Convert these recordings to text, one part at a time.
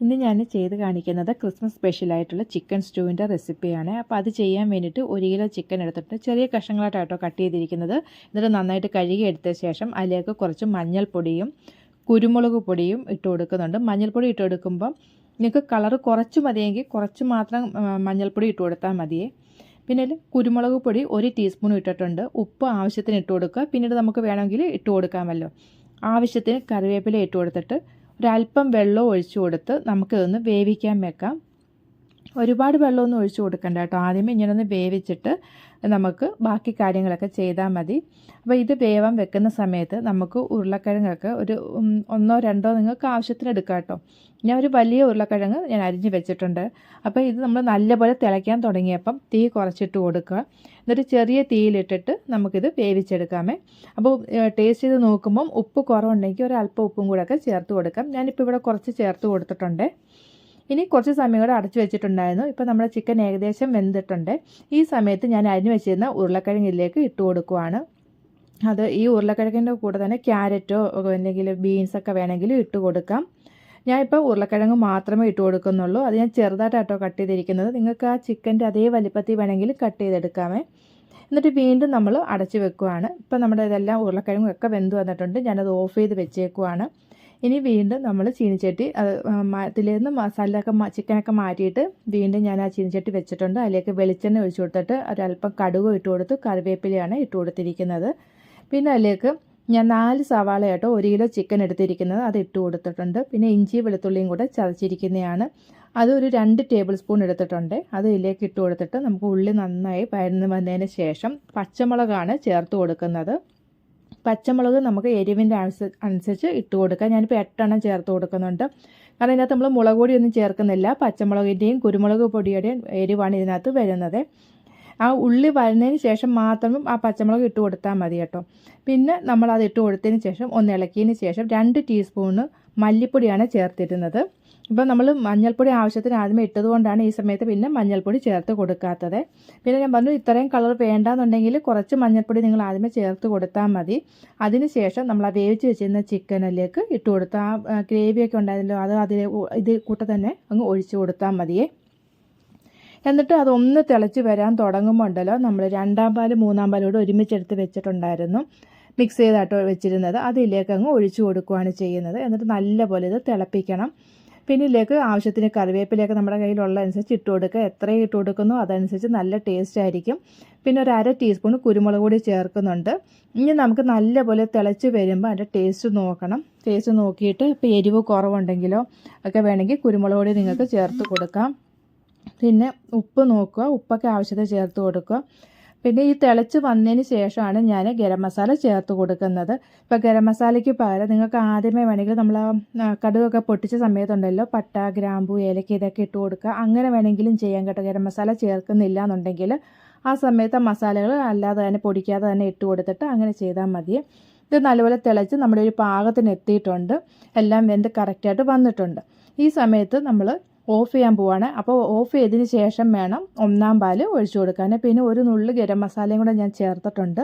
ഇന്ന് ഞാൻ ചെയ്ത് കാണിക്കുന്നത് ക്രിസ്മസ് സ്പെഷ്യലായിട്ടുള്ള ചിക്കൻ സ്റ്റൂവിന്റെ റെസിപ്പിയാണ് അപ്പോൾ അത് ചെയ്യാൻ വേണ്ടിയിട്ട് ഒരു കിലോ ചിക്കൻ എടുത്തിട്ട് ചെറിയ കഷ്ണങ്ങളായിട്ടോ കട്ട് ചെയ്തിരിക്കുന്നത്. എന്നിട്ട് നന്നായിട്ട് കഴുകി എടുത്ത ശേഷം അതിലേക്ക് കുറച്ച് മഞ്ഞൾപ്പൊടിയും കുരുമുളക് പൊടിയും ഇട്ട് കൊടുക്കുന്നുണ്ട്. മഞ്ഞൾപ്പൊടി ഇട്ട് കൊടുക്കുമ്പോൾ നിങ്ങൾക്ക് കളറ് കുറച്ച് മതിയെങ്കിൽ കുറച്ച് മാത്രം മഞ്ഞൾപ്പൊടി ഇട്ട് കൊടുത്താൽ മതിയേ. പിന്നെ കുരുമുളക് പൊടി ഒരു ടീസ്പൂൺ ഇട്ടിട്ടുണ്ട്. ഉപ്പ് ആവശ്യത്തിന് ഇട്ട് കൊടുക്കുക. പിന്നീട് നമുക്ക് വേണമെങ്കിൽ ഇട്ട് കൊടുക്കാമല്ലോ. ആവശ്യത്തിന് കറിവേപ്പില ഇട്ട് കൊടുത്തിട്ട് ഒരല്പം വെള്ളം ഒഴിച്ചു കൊടുത്ത് നമുക്കിതൊന്ന് വേവിക്കാൻ വെക്കാം. ഒരുപാട് വെള്ളമൊന്നും ഒഴിച്ചു കൊടുക്കണ്ട കേട്ടോ. ആദ്യമേ ഇങ്ങനെ ഒന്ന് വേവിച്ചിട്ട് നമുക്ക് ബാക്കി കാര്യങ്ങളൊക്കെ ചെയ്താൽ മതി. അപ്പോൾ ഇത് വേവാൻ വെക്കുന്ന സമയത്ത് നമുക്ക് ഉരുളക്കിഴങ്ങൊക്കെ ഒരു ഒന്നോ രണ്ടോ നിങ്ങൾക്ക് ആവശ്യത്തിന് എടുക്കാം കേട്ടോ. ഞാൻ ഒരു വലിയ ഉരുളക്കിഴങ്ങ് ഞാൻ അരിഞ്ഞ് വെച്ചിട്ടുണ്ട്. അപ്പോൾ ഇത് നമ്മൾ നല്ലപോലെ തിളയ്ക്കാൻ തുടങ്ങിയപ്പം തീ കുറച്ചിട്ട് കൊടുക്കുക. എന്നിട്ട് ചെറിയ തീയിലിട്ടിട്ട് നമുക്കിത് വേവിച്ചെടുക്കാമേ. അപ്പോൾ ടേസ്റ്റ് ചെയ്ത് നോക്കുമ്പം ഉപ്പ് കുറവുണ്ടെങ്കിൽ ഒരു അല്പം ഉപ്പും കൂടെ ഒക്കെ ചേർത്ത് കൊടുക്കാം. ഞാനിപ്പോൾ ഇവിടെ കുറച്ച് ചേർത്ത് കൊടുത്തിട്ടുണ്ട്. ഇനി കുറച്ച് സമയം കൂടെ അടച്ചു വെച്ചിട്ടുണ്ടായിരുന്നു. ഇപ്പോൾ നമ്മുടെ ചിക്കൻ ഏകദേശം വെന്തിട്ടുണ്ട്. ഈ സമയത്ത് ഞാൻ അരിഞ്ഞു വെച്ചിരുന്ന ഉരുളക്കിഴങ്ങിലേക്ക് ഇട്ട് കൊടുക്കുവാണ്. അത് ഈ ഉരുളക്കിഴങ്ങിന്റെ കൂടെ തന്നെ ക്യാരറ്റോ അല്ലെങ്കിൽ ബീൻസൊക്കെ വേണമെങ്കിൽ ഇട്ട് കൊടുക്കാം. ഞാൻ ഇപ്പോൾ ഉരുളക്കിഴങ്ങ് മാത്രമേ ഇട്ട് കൊടുക്കുന്നുള്ളൂ. അത് ഞാൻ ചെറുതായിട്ടാട്ടോ കട്ട് ചെയ്തിരിക്കുന്നത്. നിങ്ങൾക്ക് ആ ചിക്കന്റെ അതേ വലിപ്പത്തിൽ വേണമെങ്കിൽ കട്ട് ചെയ്തെടുക്കാമേ. എന്നിട്ട് വീണ്ടും നമ്മൾ അടച്ച് വെക്കുവാണ്. ഇപ്പം നമ്മുടെ ഇതെല്ലാം ഉരുളക്കിഴങ്ങും ഒക്കെ വെന്ത് വന്നിട്ടുണ്ട്. ഞാനത് ഓഫ് ചെയ്ത് വെച്ചേക്കുവാണ്. ഇനി വീണ്ടും നമ്മൾ ചീനിച്ചട്ടി അത് അതിൽ നിന്ന് മസാലയൊക്കെ ചിക്കനൊക്കെ മാറ്റിയിട്ട് വീണ്ടും ഞാൻ ആ ചീനിച്ചട്ടി വെച്ചിട്ടുണ്ട്. അതിലേക്ക് വെളിച്ചെണ്ണ ഒഴിച്ചു കൊടുത്തിട്ട് ഒരല്പം കടുക് ഇട്ട് കൊടുത്ത് കറിവേപ്പിലയാണ് ഇട്ട് കൊടുത്തിരിക്കുന്നത്. പിന്നെ അതിലേക്ക് ഞാൻ നാല് സവാള കേട്ടോ ഒരു കിലോ ചിക്കൻ എടുത്തിരിക്കുന്നത് അത് ഇട്ട് കൊടുത്തിട്ടുണ്ട്. പിന്നെ ഇഞ്ചി വെളുത്തുള്ളിയും കൂടെ ചതച്ചിരിക്കുന്നതാണ്. അതൊരു രണ്ട് ടേബിൾ സ്പൂൺ എടുത്തിട്ടുണ്ട്. അത് ഇതിലേക്ക് ഇട്ട് കൊടുത്തിട്ട് നമുക്ക് ഉള്ളി നന്നായി പരന്ന് വന്നതിന് ശേഷം പച്ചമുളകാണ് ചേർത്ത് കൊടുക്കുന്നത്. പച്ചമുളക് നമുക്ക് എരിവിന്റെ അനുസ അനുസരിച്ച് ഇട്ട് കൊടുക്കാം. ഞാനിപ്പോൾ എട്ടെണ്ണം ചേർത്ത് കൊടുക്കുന്നുണ്ട്. കാരണം ഇതിനകത്ത് നമ്മൾ മുളക് പൊടിയൊന്നും ചേർക്കുന്നില്ല. പച്ചമുളകിന്റെയും കുരുമുളക് പൊടിയുടെയും എരിവാണ് ഇതിനകത്ത് വരുന്നത്. ആ ഉള്ളി വരുന്നതിന് ശേഷം മാത്രം ആ പച്ചമുളക് ഇട്ട് കൊടുത്താൽ മതി കേട്ടോ. പിന്നെ നമ്മൾ അത് ഇട്ട് കൊടുത്തതിന് ശേഷം ഒന്ന് ഇളക്കിയതിന് ശേഷം രണ്ട് ടീസ്പൂണ് മല്ലിപ്പൊടിയാണ് ചേർത്തിരുന്നത്. ഇപ്പോൾ നമ്മൾ മഞ്ഞൾപ്പൊടി ആവശ്യത്തിന് ആദ്യമേ ഇട്ടതുകൊണ്ടാണ് ഈ സമയത്ത് പിന്നെ മഞ്ഞൾപ്പൊടി ചേർത്ത് കൊടുക്കാത്തത്. പിന്നെ ഞാൻ പറഞ്ഞു ഇത്രയും കളർ വേണ്ടാന്നുണ്ടെങ്കിൽ കുറച്ച് മഞ്ഞൾപ്പൊടി നിങ്ങൾ ആദ്യമേ ചേർത്ത് കൊടുത്താൽ മതി. അതിനുശേഷം നമ്മൾ ആ വേവിച്ച് വെച്ചിരുന്ന ചിക്കനിലേക്ക് ഇട്ട് കൊടുത്താൽ ആ ഗ്രേവിയൊക്കെ ഉണ്ടായിരുന്നല്ലോ അത് അതിൽ ഇത് കൂട്ട തന്നെ അങ്ങ് ഒഴിച്ച് കൊടുത്താൽ മതിയേ. എന്നിട്ട് അതൊന്ന് തിളച്ച് വരാൻ തുടങ്ങുമ്പോൾ ഉണ്ടല്ലോ നമ്മൾ രണ്ടാം പാൽ മൂന്നാം പാലോട് ഒരുമിച്ചെടുത്ത് വെച്ചിട്ടുണ്ടായിരുന്നു. മിക്സ് ചെയ്താട്ടോ വെച്ചിരുന്നത്. അതിലേക്ക് അങ്ങ് ഒഴിച്ചു കൊടുക്കുകയാണ് ചെയ്യുന്നത്. എന്നിട്ട് നല്ലപോലെ ഇത് തിളപ്പിക്കണം. പിന്നെ ഇതിലേക്ക് ആവശ്യത്തിന് കറിവേപ്പിലയൊക്കെ നമ്മുടെ കയ്യിലുള്ള അനുസരിച്ച് ഇട്ട് കൊടുക്കുക. എത്ര ഇട്ട് കൊടുക്കുന്നു അതനുസരിച്ച് നല്ല ടേസ്റ്റ് ആയിരിക്കും. പിന്നെ ഒരു അര ടീസ്പൂൺ കുരുമുളക് കൂടി ചേർക്കുന്നുണ്ട്. ഇനി നമുക്ക് നല്ലപോലെ തിളച്ച് വരുമ്പോൾ അതിന്റെ ടേസ്റ്റ് നോക്കണം. ടേസ്റ്റ് നോക്കിയിട്ട് ഇപ്പോൾ എരിവ് കുറവുണ്ടെങ്കിലോ ഒക്കെ വേണമെങ്കിൽ കുരുമുളക് പൊടി നിങ്ങൾക്ക് ചേർത്ത് കൊടുക്കാം. പിന്നെ ഉപ്പ് നോക്കുക. ഉപ്പൊക്കെ ആവശ്യത്തിന് ചേർത്ത് കൊടുക്കുക. പിന്നെ ഈ തിളച്ച് വന്നതിന് ശേഷമാണ് ഞാൻ ഗരം മസാല ചേർത്ത് കൊടുക്കുന്നത്. ഇപ്പോൾ ഗരം മസാലയ്ക്ക് പകരം നിങ്ങൾക്ക് ആദ്യമേ വേണമെങ്കിൽ നമ്മൾ കടുകൊക്കെ പൊട്ടിച്ച സമയത്തുണ്ടല്ലോ പട്ട ഗ്രാമ്പു ഏലക്ക ഇതൊക്കെ ഇട്ട് കൊടുക്കുക. അങ്ങനെ വേണമെങ്കിലും ചെയ്യാൻ കേട്ടോ. ഗരം മസാല ചേർക്കുന്നില്ല എന്നുണ്ടെങ്കിൽ ആ സമയത്ത് മസാലകൾ അല്ലാതെ തന്നെ പൊടിക്കാതെ തന്നെ ഇട്ട് കൊടുത്തിട്ട് അങ്ങനെ ചെയ്താൽ മതി. ഇത് നല്ലപോലെ തിളച്ച് നമ്മുടെ ഒരു പാകത്തിന് എത്തിയിട്ടുണ്ട്. എല്ലാം വെന്ത് കറക്റ്റായിട്ട് വന്നിട്ടുണ്ട്. ഈ സമയത്ത് നമ്മൾ ഓഫ് ചെയ്യാൻ പോവാണ്. അപ്പോൾ ഓഫ് ചെയ്തതിന് ശേഷം വേണം ഒന്നാം പാൽ ഒഴിച്ചു കൊടുക്കാൻ. പിന്നെ ഒരു നുള്ളു ഗരം മസാലയും കൂടെ ഞാൻ ചേർത്തിട്ടുണ്ട്.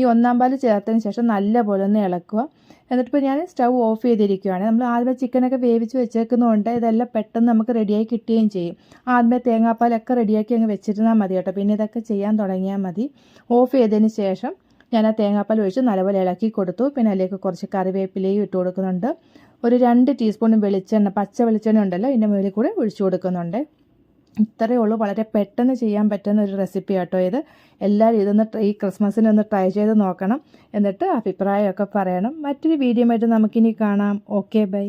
ഈ ഒന്നാം പാൽ ചേർത്തതിന് ശേഷം നല്ലപോലെ ഒന്ന് ഇളക്കുക. എന്നിട്ടിപ്പോൾ ഞാൻ സ്റ്റൗ ഓഫ് ചെയ്തിരിക്കുകയാണ് നമ്മൾ ആദ്യമേ ചിക്കനൊക്കെ വേവിച്ച് വെച്ചേക്കുന്നതുകൊണ്ട് ഇതെല്ലാം പെട്ടെന്ന് നമുക്ക് റെഡിയായി കിട്ടുകയും ചെയ്യും. ആദ്യമേ തേങ്ങാപ്പാലൊക്കെ റെഡിയാക്കി അങ്ങ് വെച്ചിരുന്നാൽ മതി കേട്ടോ. പിന്നെ ഇതൊക്കെ ചെയ്യാൻ തുടങ്ങിയാൽ മതി. ഓഫ് ചെയ്തതിന് ശേഷം ഞാൻ ആ തേങ്ങാപ്പാൽ ഒഴിച്ച് നല്ലപോലെ ഇളക്കി കൊടുത്തു. പിന്നെ അതിലേക്ക് കുറച്ച് കറിവേപ്പിലയും ഇട്ട് കൊടുക്കുന്നുണ്ട്. ഒരു രണ്ട് ടീസ്പൂൺ വെളിച്ചെണ്ണ പച്ച വെളിച്ചെണ്ണ ഉണ്ടല്ലോ ഇതിന്റെ മുകളിൽ കൂടെ ഒഴിച്ചു കൊടുക്കുന്നുണ്ട്. ഇത്രയേ ഉള്ളൂ. വളരെ പെട്ടെന്ന് ചെയ്യാൻ പറ്റുന്ന ഒരു റെസിപ്പി കേട്ടോ ഇത്. എല്ലാവരും ഇതൊന്ന് ഈ ക്രിസ്മസിന് ഒന്ന് ട്രൈ ചെയ്ത് നോക്കണം. എന്നിട്ട് അഭിപ്രായമൊക്കെ പറയണം. മറ്റൊരു വീഡിയോ ആയിട്ട് നമുക്കിനി കാണാം. Okay bye